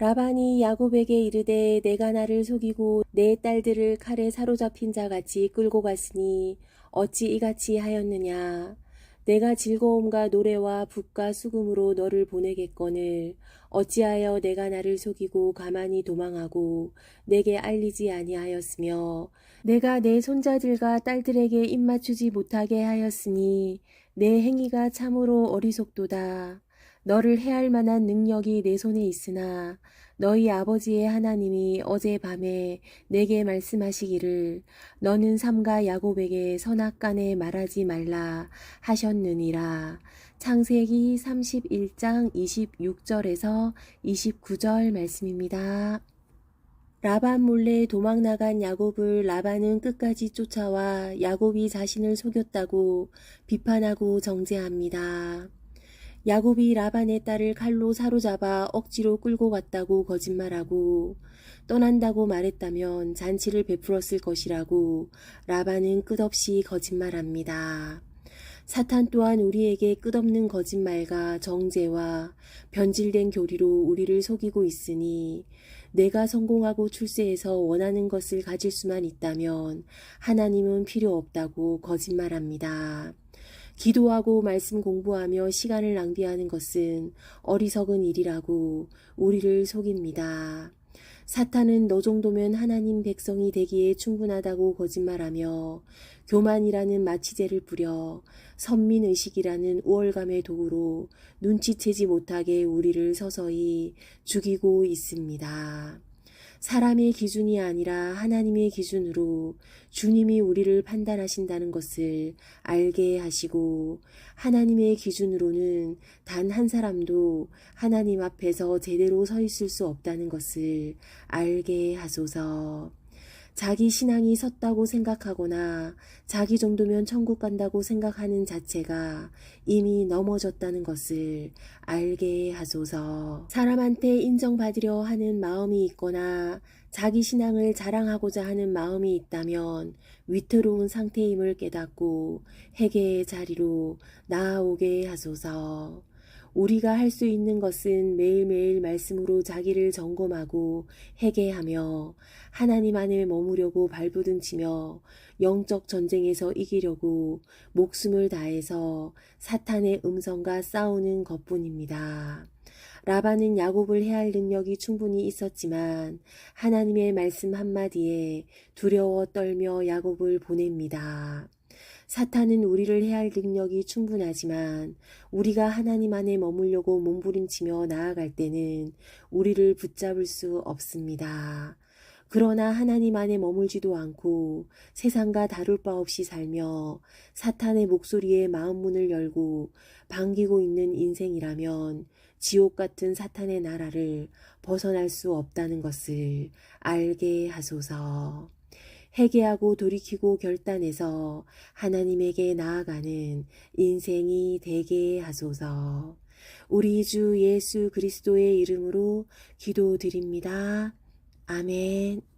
라반이 야곱에게 이르되 내가 나를 속이고 내 딸들을 칼에 사로잡힌 자 같이 끌고 갔으니 어찌 이같이 하였느냐 내가 즐거움과 노래와 북과 수금으로 너를 보내겠거늘 어찌하여 내가 나를 속이고 가만히 도망하고 내게 알리지 아니하였으며 내가 내 손자들과 딸들에게 입맞추지 못하게 하였으니 내 행위가 참으로 어리석도다. 너를 해할 만한 능력이 내 손에 있으나 너희 아버지의 하나님이 어젯밤에 내게 말씀하시기를 너는 삼가 야곱에게 선악간에 말하지 말라 하셨느니라. 창세기 31장 26절에서 29절 말씀입니다. 라반 몰래 도망 나간 야곱을 라반은 끝까지 쫓아와 야곱이 자신을 속였다고 비판하고 정죄합니다. 야곱이 라반의 딸을 칼로 사로잡아 억지로 끌고 갔다고 거짓말하고 떠난다고 말했다면 잔치를 베풀었을 것이라고 라반은 끝없이 거짓말합니다. 사탄 또한 우리에게 끝없는 거짓말과 정죄와 변질된 교리로 우리를 속이고 있으니 내가 성공하고 출세해서 원하는 것을 가질 수만 있다면 하나님은 필요 없다고 거짓말합니다. 기도하고 말씀 공부하며 시간을 낭비하는 것은 어리석은 일이라고 우리를 속입니다. 사탄은 너 정도면 하나님 백성이 되기에 충분하다고 거짓말하며 교만이라는 마취제를 뿌려 선민의식이라는 우월감의 도구로 눈치채지 못하게 우리를 서서히 죽이고 있습니다. 사람의 기준이 아니라 하나님의 기준으로 주님이 우리를 판단하신다는 것을 알게 하시고 하나님의 기준으로는 단 한 사람도 하나님 앞에서 제대로 서 있을 수 없다는 것을 알게 하소서. 자기 신앙이 섰다고 생각하거나 자기 정도면 천국 간다고 생각하는 자체가 이미 넘어졌다는 것을 알게 하소서. 사람한테 인정받으려 하는 마음이 있거나 자기 신앙을 자랑하고자 하는 마음이 있다면 위태로운 상태임을 깨닫고 회개의 자리로 나아오게 하소서. 우리가 할 수 있는 것은 매일매일 말씀으로 자기를 점검하고 회개하며 하나님 안에 머무려고 발부둥치며 영적 전쟁에서 이기려고 목숨을 다해서 사탄의 음성과 싸우는 것뿐입니다. 라반은 야곱을 해할 능력이 충분히 있었지만 하나님의 말씀 한마디에 두려워 떨며 야곱을 보냅니다. 사탄은 우리를 해할 능력이 충분하지만 우리가 하나님 안에 머물려고 몸부림치며 나아갈 때는 우리를 붙잡을 수 없습니다. 그러나 하나님 안에 머물지도 않고 세상과 다룰 바 없이 살며 사탄의 목소리에 마음 문을 열고 반기고 있는 인생이라면 지옥 같은 사탄의 나라를 벗어날 수 없다는 것을 알게 하소서. 회개하고 돌이키고 결단해서 하나님에게 나아가는 인생이 되게 하소서. 우리 주 예수 그리스도의 이름으로 기도드립니다. 아멘.